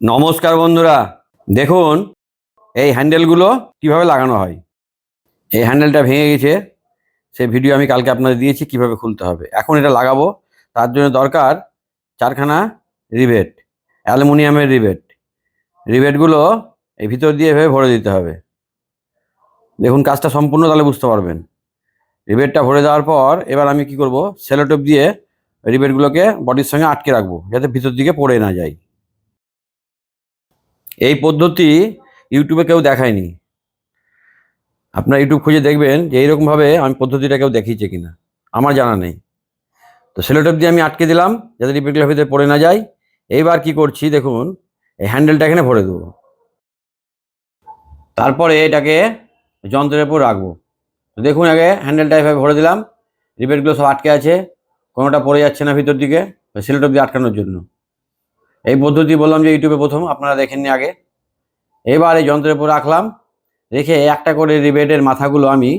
নমস্কার বন্ধুরা। দেখুন, এই হ্যান্ডেলগুলো কীভাবে লাগানো হয়। এই হ্যান্ডেলটা ভেঙে গেছে। সে ভিডিও আমি কালকে আপনাদের দিয়েছি, কীভাবে খুলতে হবে। এখন এটা লাগাবো। তার জন্য দরকার চারখানা রিবেট, অ্যালুমিনিয়ামের রিবেট। রিবেটগুলো এই ভিতর দিয়ে এভাবে ভরে দিতে হবে। দেখুন, কাজটা সম্পূর্ণ তাহলে বুঝতে পারবেন। রিবেটটা ভরে দেওয়ার পর এবার আমি কি করব, সেলোটেপ দিয়ে রিবেটগুলোকে বডির সঙ্গে আটকে রাখব, যাতে ভিতর দিকে পড়ে না যায়। এই পদ্ধতি ইউটিউবে কেউ দেখায়নি। আপনার ইউটিউব খুঁজে দেখবেন যে এইরকমভাবে আমি পদ্ধতিটা কেউ দেখিয়েছে কিনা। আমার জানা নেই। তো সেলোটেপ দিয়ে আমি আটকে দিলাম, যাতে রিপেটগুলোর ভিতরে পড়ে না যায় এইবার কি করছি দেখুন, এই হ্যান্ডেলটা এখানে ভরে দেবো। তারপরে এটাকে যন্ত্রের উপর রাখব। তো দেখুন আগে হ্যান্ডেলটা এভাবে ভরে দিলাম রিপেটগুলো সব আটকে আছে, কোনোটা পড়ে যাচ্ছে না ভিতর দিকে সেলোটেপ দিয়ে আটকানোর জন্য। এই পদ্ধতি বললাম যে ইউটিউবে প্রথম, আপনারা দেখেননি আগে। এবার এই যন্ত্রের উপর রাখলাম, রেখে একটা করে রিবেটের মাথাগুলো আমি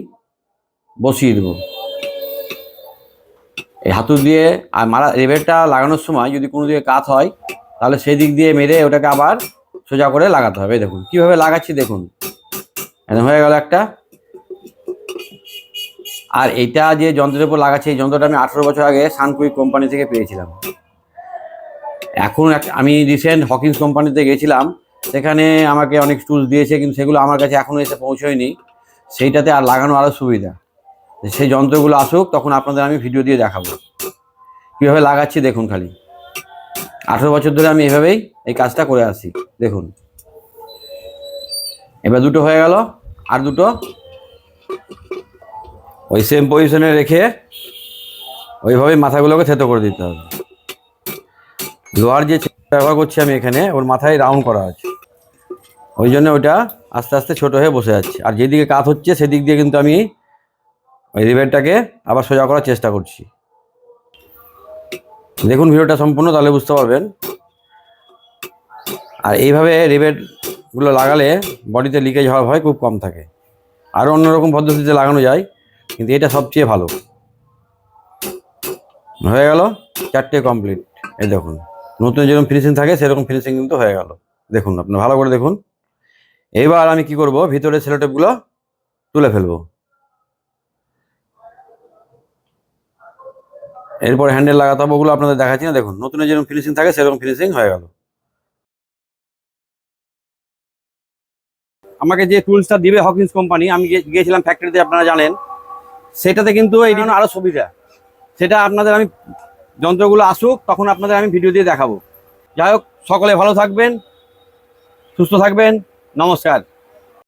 বসিয়ে দেবো। এই হাতুর দিয়ে আর মারা রিবেটটা লাগানোর সময় যদি কোনো দিকে কাত হয়, তাহলে সেই দিক দিয়ে মেরে ওটাকে আবার সোজা করে লাগাতে হবে। দেখুন, কীভাবে লাগাচ্ছি দেখুন। এখন হয়ে গেল একটা। আর এটা যে যন্ত্রের উপর লাগাচ্ছি, এই যন্ত্রটা আমি আঠেরো বছর আগে সানকুইক কোম্পানি থেকে পেয়েছিলাম। এখন আমি রিসেন্ট হকিংস কোম্পানিতে গেছিলাম, সেখানে আমাকে অনেক টুলস দিয়েছে, কিন্তু সেগুলো আমার কাছে এখনও এসে পৌঁছয়নি। সেইটাতে আর লাগানো আরও সুবিধা। সেই যন্ত্রগুলো আসুক, তখন আপনাদের আমি ভিডিও দিয়ে দেখাবো। কীভাবে লাগাচ্ছি দেখুন খালি। আঠেরো বছর ধরে আমি এভাবেই এই কাজটা করে আসি, দেখুন। এবার দুটো হয়ে গেল, আর দুটো। ওই সেম পজিশনে রেখে ওইভাবেই মাথাগুলোকে থেতো করে দিতে হবে। লোহার যে ব্যবহার করছি আমি এখানে, ওর মাথায় রাউন্ড করা আছে। ওই জন্য ওটা আস্তে আস্তে ছোট হয়ে বসে যাচ্ছে। আর যেদিকে কাত হচ্ছে, সেদিক দিয়ে কিন্তু আমি ওই রিবেটটাকে আবার সোজা করার চেষ্টা করছি। দেখুন ভিডিওটা সম্পূর্ণ, তাহলে বুঝতে পারবেন। আর এইভাবে রিবেটগুলো লাগালে বডিতে লিকেজ হওয়ার ভয় খুব কম থাকে। আরও অন্যরকম পদ্ধতিতে লাগানো যায়, কিন্তু এটা সবচেয়ে ভালো। হয়ে গেল, চারটে কমপ্লিট। এই দেখুন। নতুন যেরকম ফিনিশিং থাকে, সেরকম ফিনিশিং কিন্তু হয়ে গেল। দেখুন, আপনি ভালো করে দেখুন। এবার আমি কি করব? ভিতরে সেলোটেপগুলো তুলে ফেলব। এরপর হ্যান্ডেল লাগাতে হবে ওগুলো আপনাদের দেখাচ্ছি না। দেখুন নতুন যেরকম ফিনিশিং থাকে, সেরকম ফিনিশিং হয়ে গেল। আমাকে যে টুলসটা দিবে হকিন্স কোম্পানি আমি গিয়েছিলাম ফ্যাক্টরিতে আপনারা জানেন। সেটাতে কিন্তু এই জন্য আরও সুবিধা। সেটা আপনাদের আমি যন্ত্রগুলো আসুক, তখন আপনাদের আমি ভিডিও দিয়ে দেখাবো। যাই হোক, সকলে ভালো থাকবেন, সুস্থ থাকবেন, নমস্কার।